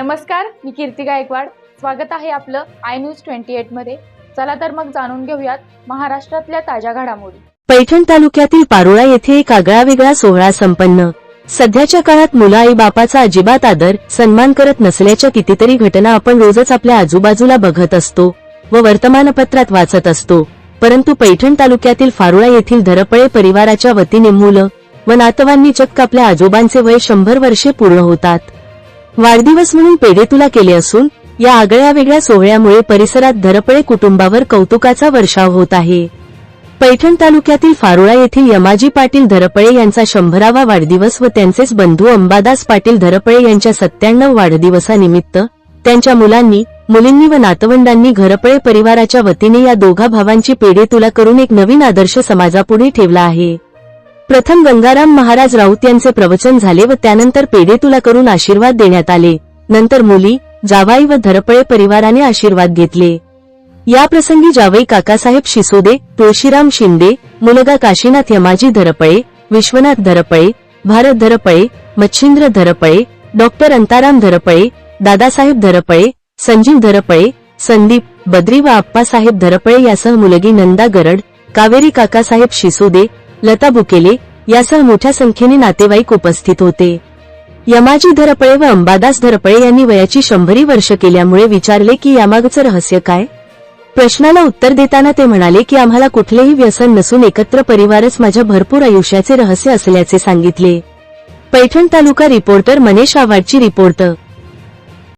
नमस्कार मी कीर्ती गायकवाड. स्वागत आहे आपलं आय न्यूज ट्वेंटी एटमध्ये. चला तर मग जाणून घेऊयात महाराष्ट्रातल्या ताज्या घडामोडी. पैठण तालुक्यातील पारोळा येथे एक आगळा वेगळा सोहळा संपन्न. सध्याच्या काळात मुलं आई बापाचा अजिबात आदर सन्मान करत नसल्याच्या कितीतरी घटना आपण रोजच आपल्या आजूबाजूला बघत असतो व वर्तमानपत्रात वाचत असतो. परंतु पैठण तालुक्यातील फारुळा येथील धरपळे परिवाराच्या वतीने मुलं व नातवांनी चक्क आपल्या आजोबांचे वय शंभर वर्षे पूर्ण होतात. वाढदिवस म्हणून पेढे तुला केले असून या आगळ्या वेगळ्या सोहळ्यामुळे परिसरात धरपळे कुटुंबावर कौतुकाचा वर्षाव होत आहे. पैठण तालुक्यातील फारोळा येथील यमाजी पाटील धरपळे यांचा शंभरावा वाढदिवस व त्यांचेच बंधू अंबादास पाटील धरपळे यांच्या सत्त्याण्णव वाढदिवसानिमित्त त्यांच्या मुलांनी मुलींनी व नातवंडांनी घरपळे परिवाराच्या वतीने या दोघा भावांची पेढे तुला करून एक नवीन आदर्श समाजापुढे ठेवला आहे. प्रथम गंगाराम महाराज राऊत यांचे प्रवचन झाले व त्यानंतर पेढे तुला करून आशीर्वाद देण्यात आले. नंतर मुली जावाई व धरपळे परिवाराने आशीर्वाद घेतले. या प्रसंगी जावई काकासाहेब शिसोदे तुळशीराम शिंदे मुलगा काशीनाथ यमाजी धरपळे विश्वनाथ धरपळे भारत धरपळे मच्छिंद्र धरपळे डॉक्टर अंताराम धरपळे दादासाहेब धरपळे संजीव धरपळे संदीप बद्री व आप्पासाहेब धरपळे यासह मुलगी नंदा गरड कावेरी काकासाहेब शिसोदे लता बुकेले यासह मोठ्या संख्येने नातेवाईक उपस्थित होते. यमाजी धरपळे व अंबादास धरपळे यांनी वयाची शंभरी वर्ष केल्यामुळे विचारले की यामागचं रहस्य काय? प्रश्नाला उत्तर देताना ते म्हणाले की आम्हाला कुठलेही व्यसन नसून एकत्र परिवारच माझ्या भरपूर आयुष्याचे रहस्य असल्याचे सांगितले. पैठण तालुका रिपोर्टर मनेश आव्हाडची रिपोर्टर